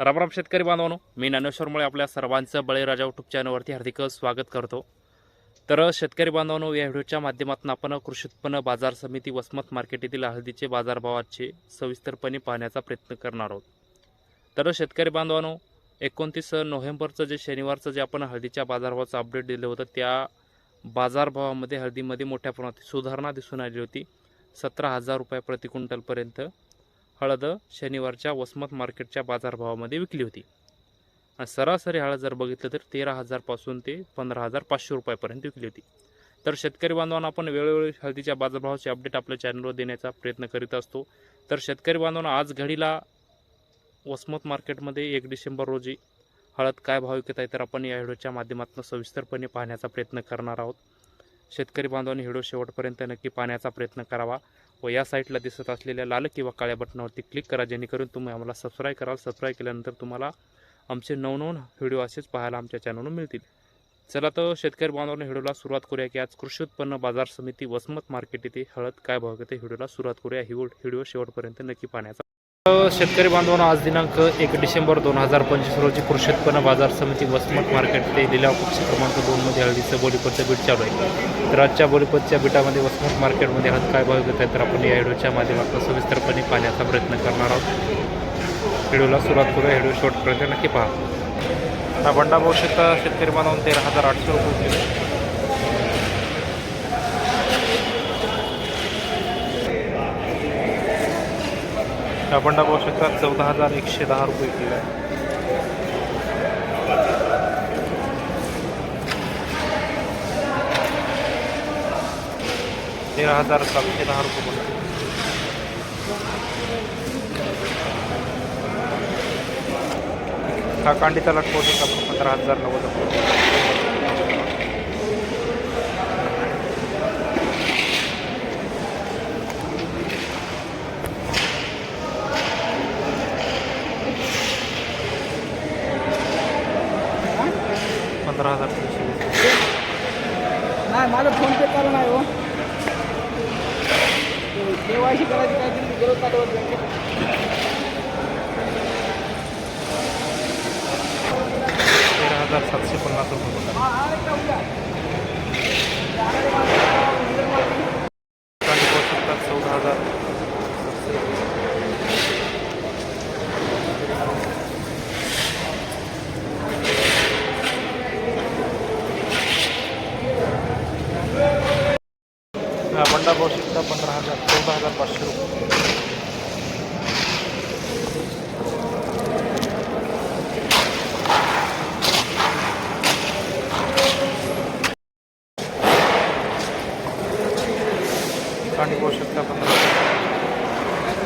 रामराम शेतकरी बांधवानो मी ज्ञानेश्वरमुळे आपल्या सर्वांचं बळीराजा युट्यूब चॅनलवरती हार्दिक स्वागत करतो. तर शेतकरी बांधवांनो या व्हिडिओच्या माध्यमातून आपण कृषी उत्पन्न बाजार समिती वसमत मार्केट येथील हळदीचे बाजारभावाचे सविस्तरपणे पाहण्याचा प्रयत्न करणार आहोत. तर शेतकरी बांधवांनो एकोणतीस नोव्हेंबरचं जे शनिवारचं जे आपण हळदीच्या बाजारभावाचं अपडेट दिलं होतं त्या बाजारभावामध्ये हळदीमध्ये मोठ्या प्रमाणात सुधारणा दिसून आली होती. सतरा हजार रुपये प्रति क्विंटलपर्यंत हळद शनिवारच्या वसमत मार्केटच्या बाजारभावामध्ये विकली होती. आणि सरासरी हळद जर बघितलं तर तेरा हजारपासून ते पंधरा हजार पाचशे रुपयापर्यंत विकली होती. तर शेतकरी बांधवांना आपण वेळोवेळी हळदीच्या बाजारभावाचे अपडेट आपल्या चॅनलवर देण्याचा प्रयत्न करीत असतो. तर शेतकरी बांधवांना आज घडीला वसमत मार्केटमध्ये एक डिसेंबर रोजी हळद काय भाव विकत आहे तर आपण या व्हिडिओच्या माध्यमातून सविस्तरपणे पाहण्याचा प्रयत्न करणार आहोत. शेतकरी बांधवांनी व्हिडिओ शेवटपर्यंत नक्की पाहण्याचा प्रयत्न करावा व या साईटला दिसत असलेल्या लाल किंवा काळ्या बटनावरती क्लिक करा जेणेकरून तुम्ही आम्हाला सबस्क्राईब कराल. सबस्क्राईब केल्यानंतर तुम्हाला आमचे नवनवन व्हिडिओ असेच पाहायला आमच्या चॅनलवर मिळतील. चला तर शेतकरी बांधवांनी व्हिडिओला सुरुवात करूया की आज कृषी उत्पन्न बाजार समिती वसमत मार्केट येथे हळद काय भाव घेते? व्हिडिओला सुरुवात करूया. ही व्हिडिओ शेवटपर्यंत नक्की पाहण्याचा शेतकरी बांधवांना आज दिनांक एक डिसेंबर दोन हजार पंचवीस रोजी कृषी उत्पन्न बाजार समिती वसमत मार्केट ते दिल्या पक्ष क्रमांक दोनमध्ये हळदीचं बोलीपतचं बीट चालू आहे. तर आजच्या बोलीपतच्या बीटामध्ये वसमत मार्केटमध्ये हळद काय भाव घेत आहे तर आपण या व्हिडिओच्या माध्यमातून सविस्तरपणे पाहण्याचा प्रयत्न करणार आहोत. व्हिडिओला सुरुवात करूया व्हिडिओ शॉर्टपर्यंत नक्की पहा. हा बंडा भाऊ शेतकरी बांधवून तेरा हजार आठशे रुपये किलो बंडा चौदा हजार एकशे दहा रुपये किलो आहे. तेरा हजार सातशे दहा रुपये पडते हा कांडीचा का? आपण पंधरा हजार नव्वद रुपये पंधरा हजार तीनशे वीस. नाही माझं फोन पे चालू नाही हो. केवायसी करायची काय तरी गेलो चालू तेरा हजार सातशे पन्नास रुपये पडतात. कांडी पाहू शकता चौदा हजार हा, बंडा पाहू शकता पंधरा हजार चौदा हजार पाचशे रुपये कांडी पाहू शकता पंधरा हजार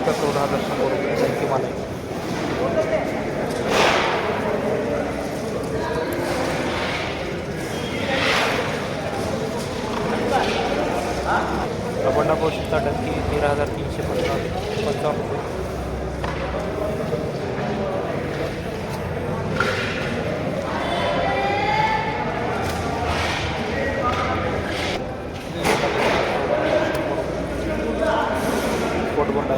कांडी पाहू शकता चौदा हजार शंभर रुपये थँक्यू मला बंडा पाहू शकता टक्के तेरा हजार तीनशे पंचावन्न पंचावन्न रुपये पोटबंडा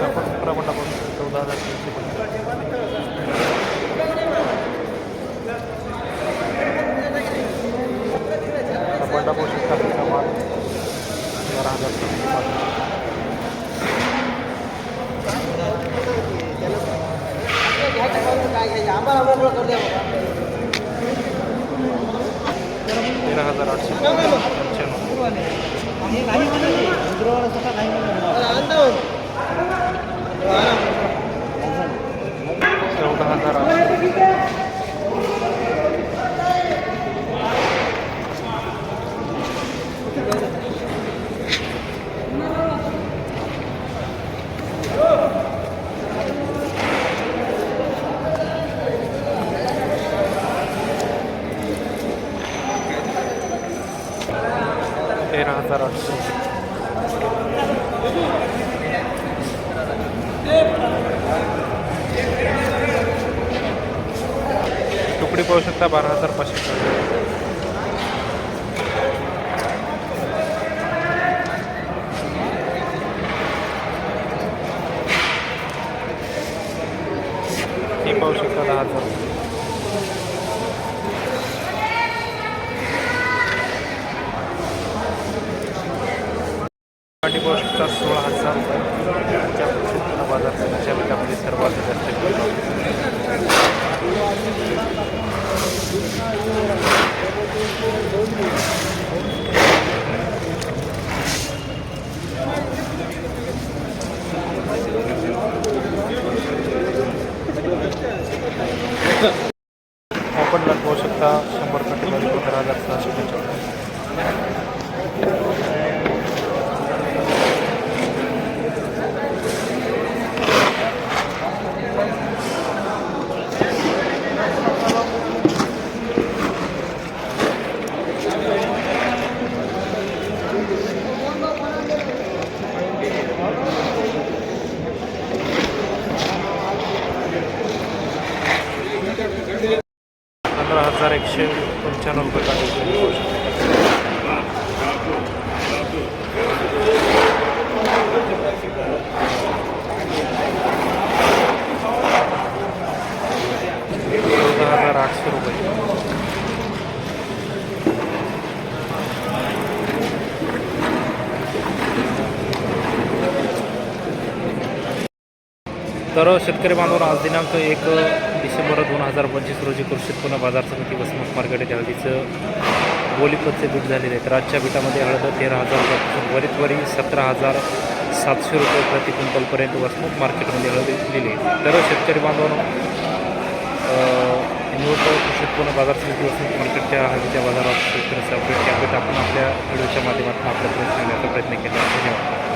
आपण प्रबंडा पाहू शकता चौदा हजार तीनशे पंचावन्न बंडा पाहू शकता त्याचा माल तेरा हजार तीनशे पाच आम्हाला हजार आठशे तुकडी पाहू शकता बारा हजार पाचशे हे पाहू शकता दहा हजार रुपये. पाठी सोळा हजार रुपये आजच्या कृषी बाजार समितीच्या विकामध्ये सर्वात जास्त किंमत. पाहू शकता शंभर टक्के पंधरा हजार सहाशे पंच्याण्णव पंधरा हजार एकशे पंच्याण्णव रुपये चौदा हजार आठशे रुपये. तर शेतकरी बांधवांना आज दिनांक एक डिसेंबर दोन हजार पंचवीस रोजी कृषी पुन्हा बाजार समिती वसमत मार्केट येथे हळदीचं बोलीपतचे बीट झालेले आहेत. तर आजच्या बीटामध्ये हळद तेरा हजार रुपयापासून वरीत वरी सतरा हजार सातशे रुपये प्रति क्विंटलपर्यंत वसमत मार्केटमध्ये हळद विकलेली आहे. तर शेतकरी बांधवांनो निवड कृषी उत्पन्न बाजार समिती वसमत मार्केटच्या हळदीच्या बाजारात शेतकऱ्याचं अपडेट. अपडेट आपण आपल्या व्हिडिओच्या माध्यमातून आपल्यापर्यंत सांगण्याचा प्रयत्न केला. धन्यवाद.